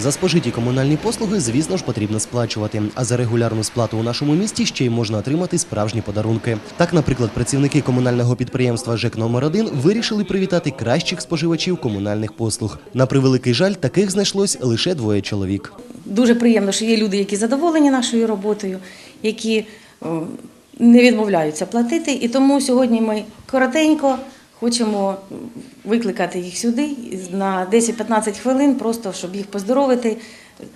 За спожиті комунальні послуги, звісно ж, потрібно сплачувати. А за регулярну сплату у нашому місті ще й можна отримати справжні подарунки. Так, наприклад, працівники комунального підприємства ЖЕК номер 1 вирішили привітати кращих споживачів комунальних послуг. На превеликий жаль, таких знайшлось лише двоє чоловік. Дуже приємно, що є люди, які задоволені нашою роботою, які не відмовляються платити. І тому сьогодні ми коротенько хочемо викликати їх сюди на 10-15 хвилин, просто щоб їх поздоровити,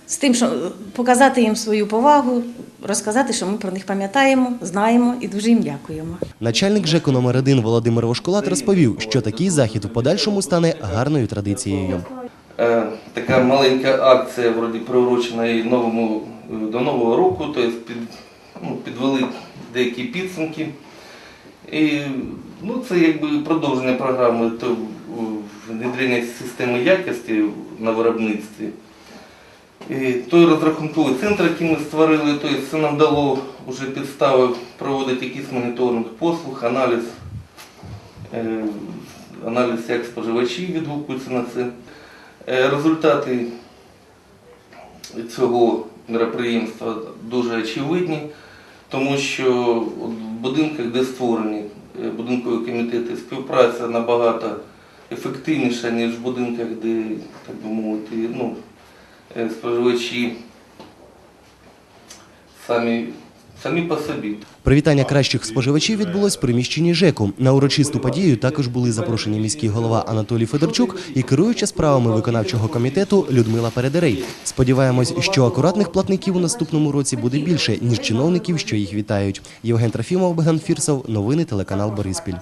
з тим, що показати їм свою повагу, розказати, що ми про них пам'ятаємо, знаємо і дуже їм дякуємо. Начальник ЖЕКу номер 1 Володимир Вошкулат розповів, що такий захід у подальшому стане гарною традицією. Е, така маленька акція, вроді приурочена і новому, е, до Нового року, тобто під, ну, підвели деякі підсумки. І ну, це якби продовження програми то, внедрення системи якості на виробництві. І той розрахунковий центр, який ми створили, тобто це нам дало вже підстави проводити якийсь моніторинг послуг, аналіз, е, аналіз як споживачі відгукуються на це. Е, Результати цього мероприємства дуже очевидні, тому що в будинках, де створені будинкові комітети, співпраця набагато ефективніша, ніж в будинках, де, так би мовити, ну, е, споживачі самі, самі по собі. Привітання кращих споживачів відбулось в приміщенні ЖЕКу. На урочисту подію також були запрошені міський голова Анатолій Федорчук і керуюча справами виконавчого комітету Людмила Передерей. Сподіваємось, що акуратних платників у наступному році буде більше ніж чиновників, що їх вітають. Євген Трофімов, Богдан Фірсов. Новини телеканал Бориспіль.